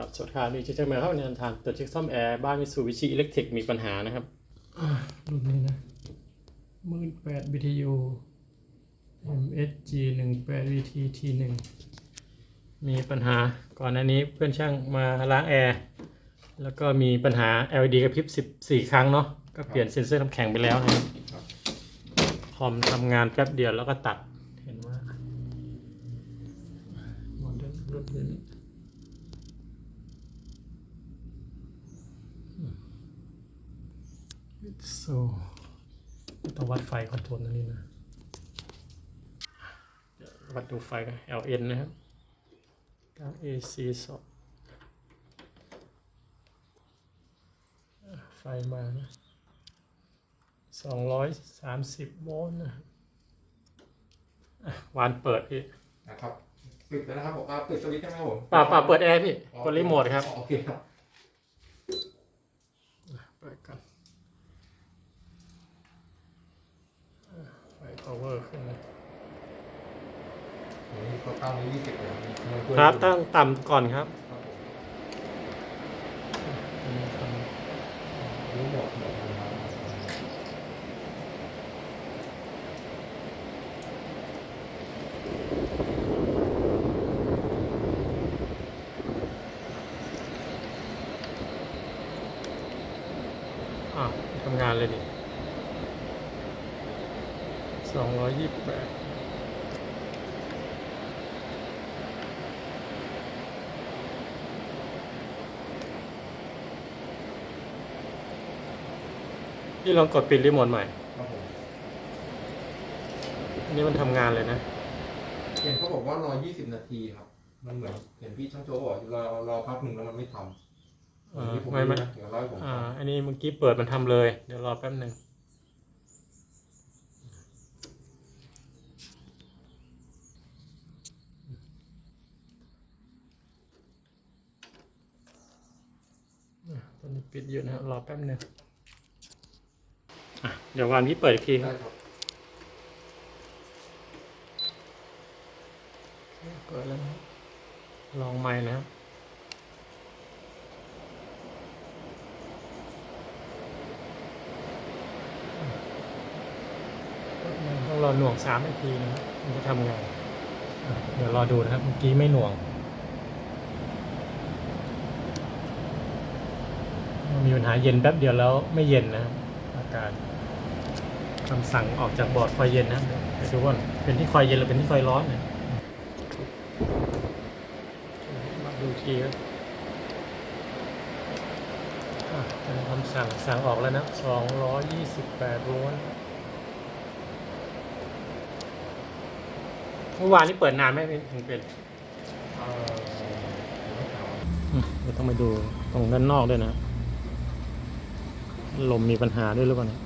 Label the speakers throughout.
Speaker 1: ครับสวัสดีครับนี่ชื่อเจ้าแมวเข้าในทางตรวจเช็คซ่อมแอร์บ้านมิสูบิชิอิเล็กทริกมีปัญหานะครับรุ่นนี้นะหมื่นแปด BTU MSG หนึ่งแปด VT หนึ่งมีปัญหาก่อนหน้านี้เพื่อนช่างมาล้างแอร์แล้วก็มีปัญหา LED กระพริบ 14 ครั้งเนาะก็เปลี่ยนเซ็นเซอร์น้ำแข็งไปแล้วนะครับ
Speaker 2: ครับ
Speaker 1: คอมทำงานแป๊บเดียวแล้วก็ตัดเห็นว่าโมเดลรุ่นนี้ โซ่ต้องวัดไฟคอนโทรลตัวนี้นะเดี๋ยววัดดูไฟกัน LN นะครับกลาง AC สองอะไฟมานะสองร้อยสามสิบโวลต์นะครับอะวานเปิดพี่
Speaker 2: นะครับปิดแล้วนะครับผมอ่าปิดสวิตช์ใช่ไหมครับผม
Speaker 1: ป่าป่าเปิดแอร์พี่
Speaker 2: อ๋อก
Speaker 1: ดรีโมทครับ
Speaker 2: อ๋อโอเคครับ
Speaker 1: เปิดกันอะไฟ power ขึ้นเลย
Speaker 2: โอ้ยเขาตั้งไว้ยี่สิบเลยมีเพื่อน
Speaker 1: ครับตั้งต่ำก่อนครับ
Speaker 2: ครับผมรู้หมดหมดเลยครับ
Speaker 1: อะทำงานเลยดิ สองร้อยยี่สิบแปดพี่ลองกดปิดรีโมทใหม่
Speaker 2: ครับผม
Speaker 1: อันนี้มันทำงานเลยนะ
Speaker 2: เห็นเขาบอกว่ารอยี่สิบนาทีครับ มันเหมือนเห็นพี่ช่างโจบอกรอรอพักหนึ่งแล้วมันไม่ทำ
Speaker 1: อ่า
Speaker 2: อันนี้ผม
Speaker 1: ไม่ไม่
Speaker 2: รู้นะเดี๋ยวเล่าให้ผม
Speaker 1: อ่า
Speaker 2: ฟัง
Speaker 1: อันนี้เมื่อกี้เปิดมันทำเลย เดี๋ยวรอแป๊บหนึ่งอะตอนนี้ ปิดอยู่นะครับรอแป๊บหนึ่งอะเดี๋ยววันพี่เปิดอีกทีค
Speaker 2: ได้
Speaker 1: รับ
Speaker 2: ครับ
Speaker 1: เปิดแล้วนะครับลองไม้นะครับเปิดไมค์ต้องรอหน่วงสามนาทีนะครับมันจะทำงานอะเดี๋ยวรอดูนะครับ เมื่อกี้ไม่หน่วง มีปัญหาเย็นแป๊บเดียวแล้วไม่เย็นนะครับอาการคำสั่งออกจากบอร์ดคอยเย็นนะครับไปดูว่าเป็นที่คอยเย็นหรือเป็นที่คอยร้อนนะมาดูทีครับอะเป็นคำสั่งสั่งออกแล้วนะ228โวลต์เมื่อวานนี้เปิดนานไหมถึงเป็น
Speaker 2: เอ่อ
Speaker 1: อืมเดี๋ยวต้องไปดูตรงด้านนอกด้วยนะ ลมมีปัญหาด้วยหรือเปล่าเนี่ย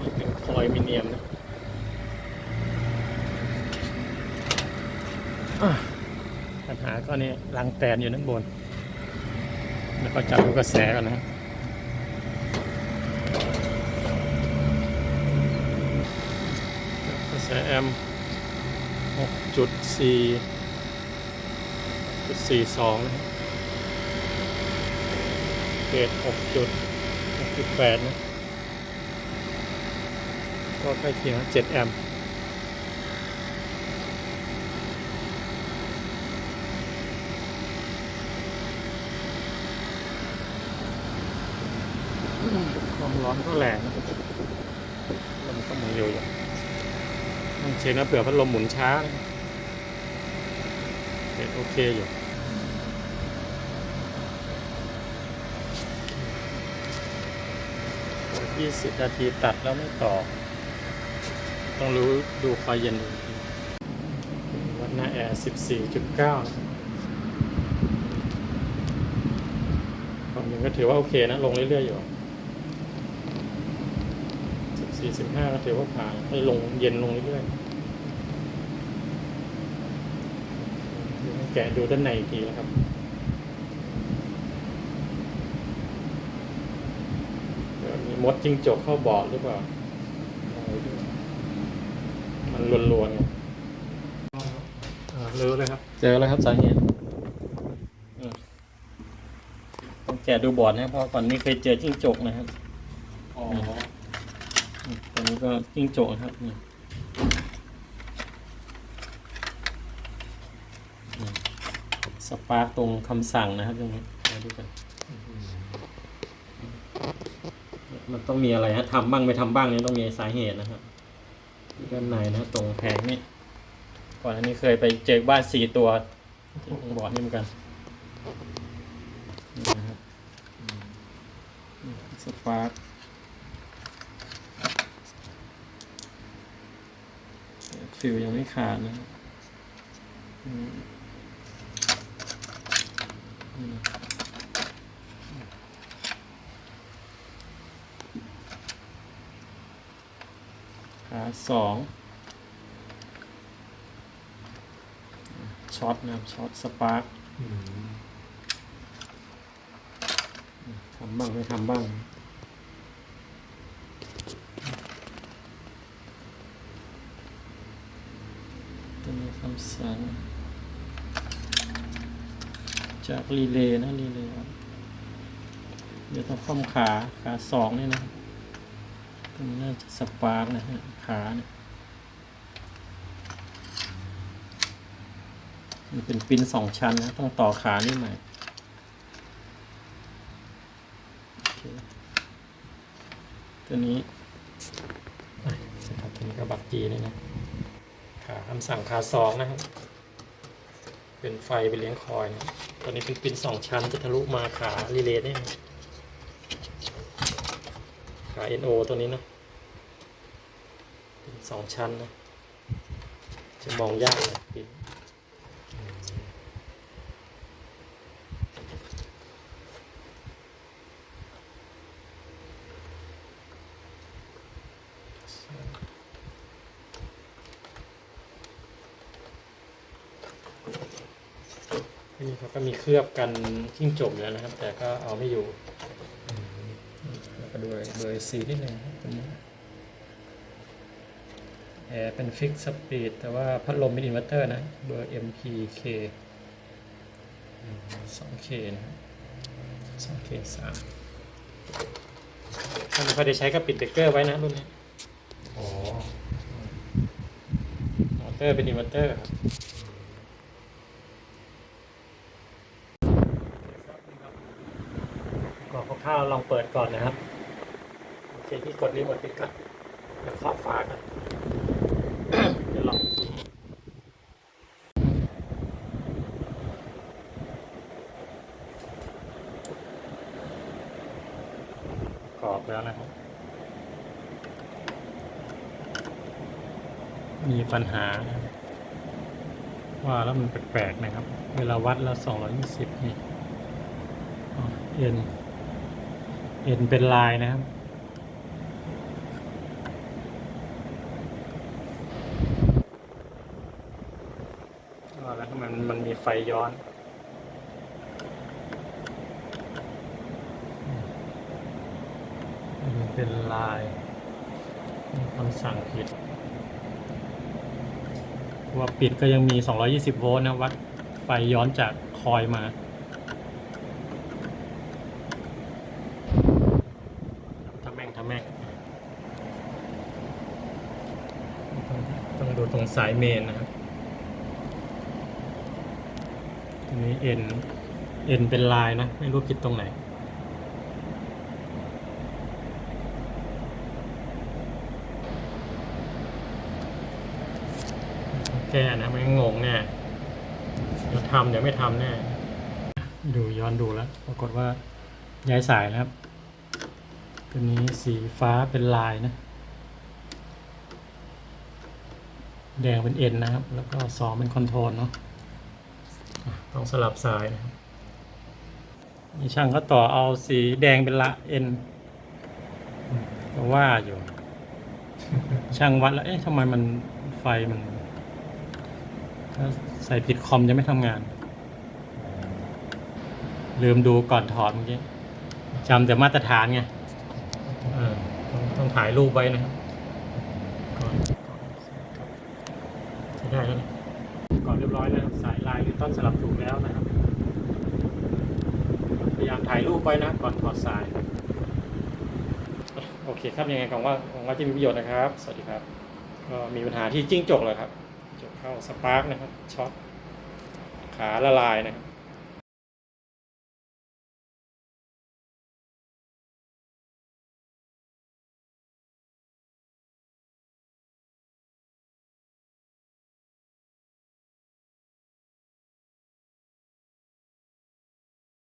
Speaker 1: นี่เป็นคอยมิเนียมนะอะปัญหาก็เนี่ยรังแตนอยู่ด้านบน แล้วก็จับดูกระแสกันนะครับกระแสแอมหก จุดสี่จุดสี่สองนะเกรดหกจุดหกจุดแปดนะ ก็ใกล้เคียงเจ็ดแอมป์ความร้อนก็แรงนะลมก็หมุนเร็วอยู่ต้อง เช็คนะเผื่อพัดลมหมุนช้านะโอเคโอเคอยู่ยี่สิบนาทีตัดแล้วไม่ต่อ ต้องรู้ดูไฟเย็นดูวัดหน้าแอร์สิบสี่จุดเก้าความย็นก็ถือว่าโอเคนะ ลงเรื่อย ๆ อยู่สิบสี่สิบห้าก็ถือว่าผ่านให้ลงเย็นลงเรื่อยๆเดี๋ยวให้ แกะดูด้านในอีกทีนะครับเดี๋ยวมีมดจิ้งจกเข้าบอดหรือเปล่าลองมันรวนๆไงอ่ารู้เลยครับ เจอแล้วครับสาเหตุอืมต้องแกะดูบอร์ดนะครับเพราะก่อนนี้เคยเจอจิ้งจกนะครับ
Speaker 2: อ๋อ
Speaker 1: อืมตัวนี้ก็จิ้งจกนะครับนี่อืม สปาร์กตรงคำสั่งนะครับตรงนี้มาดูกันมันต้องมีอะไรฮะทำบ้างไม่ทำบ้างเนี่ยต้องมีสาเหตุนะครับด้านในนะตรงแผงนี่ก่อนอันนี้เคยไปเจอบ้านสี่ตัวตรงบอร์ดนี่เหมือนกันสปาร์กฟิลยังไม่ขาดนะครับอืมอืม ขา สองช็อตนะครับช็อตสปาร์ก
Speaker 2: อืม
Speaker 1: ทำบ้างไม่ทำบ้างตัวนี้คำสั่งจากรีเลย์นะรีเลย์ครับเดี๋ยวต้องข้อมขาขาสองนี่นะตรง น่าจะสปาร์กนะฮะขาเนี่ยมันเป็นปินสองชั้นนะ ต้องต่อขานี่ใหม่ตัวนี้อะนะครับตัวนี้ก็บักจีนี่นะขาคำสั่งขาสองนะครับเป็นไฟไปเลี้ยงคอยนะตัวนี้เป็นปินสองชั้นจะทะลุมาขารีเลย์ได้นะขา NO ตัวนี้นะเป็นสองชั้นนะ จะมองยากเลยปินนี่เขาก็มีเคลือบกันจิ้งจกแล้วนะครับ แต่ก็เอาไม่อยู่ แล้วก็ด้วยเบอร์สีนิดหนึ่งครับตัวนี้แอร์เป็นฟิกสปีดแต่ว่าพัดลมเป็นอินเวอร์เตอร์นะเบอร์ MPK 2K นะครับ 2K 3ถ้าไม่ค่อยได้ใช้ก็ปิดเบรกเกอร์ไว้นะรุ่นนี้
Speaker 2: อ๋อ
Speaker 1: มอเตอร์เป็นอินเวอร์เตอร์ครับก่อนคร่าวๆลองเปิดก่อนนะครับโอ เคที่กดรีโมทปิดก่อนแล้วขอบฝากันเดี๋ยวลองกรอบแล้วนะครับ มีปัญหา ว่าแล้วมันแปลกๆนะครับ เวลาวัดแล้ว220 นี่เอ็น เอ็นเป็นลายนะครับ อ๋อแล้วทำไมมันมันมี ไฟย้อนมันเป็นลายคำสั่งผิดตัวปิดก็ยังมี 220 โวลต์นะ วัดไฟย้อนจากคอยมา ทำแม่งทำแม่งต้องต้องดูตรงสายเมนนะครับที นี้เอ็น เอ็นเป็นลายนะ ไม่รู้ผิดตรงไหน แก้นะไม่งั้นงแน่เดี๋ยวทำเดี๋ยวไม่ทำแน่ ดูย้อนดูแล้ว ปรากฏว่าย้ายสายนะครับ ตัวนี้สีฟ้าเป็นลายนะ แดงเป็นเอ็นนะครับ แล้วก็สองเป็นคอนโทรลเนาะ ต้องสลับสายนะครับนี่ช่างเขาต่อเอาสีแดงเป็นละเอ็นก็ว่าอยู่ ช่างวัดแล้ว เอ๊ะทำไมมันไฟมันถ้าใส่ผิดคอมจะไม่ทำงาน ลืมดูก่อนถอดเมื่อกี้จำแต่มาตรฐานไงเออต้องต้องถ่ายรูปไว้นะครับก่อนก่อนได้แล้วนะก่อน เรียบร้อยนะครับ สายลายหรือต้นสลับถูกแล้วนะครับ พยายามถ่ายรูปไว้นะก่อนถอดสาย โอเคครับยังไงของว่าของว่าจะมีประโยชน์นะครับ สวัสดีครับ ก็มีปัญหาที่จิ้งจกเลยครับจกเข้าสปาร์กนะครับช็อตขาละลายนะครับ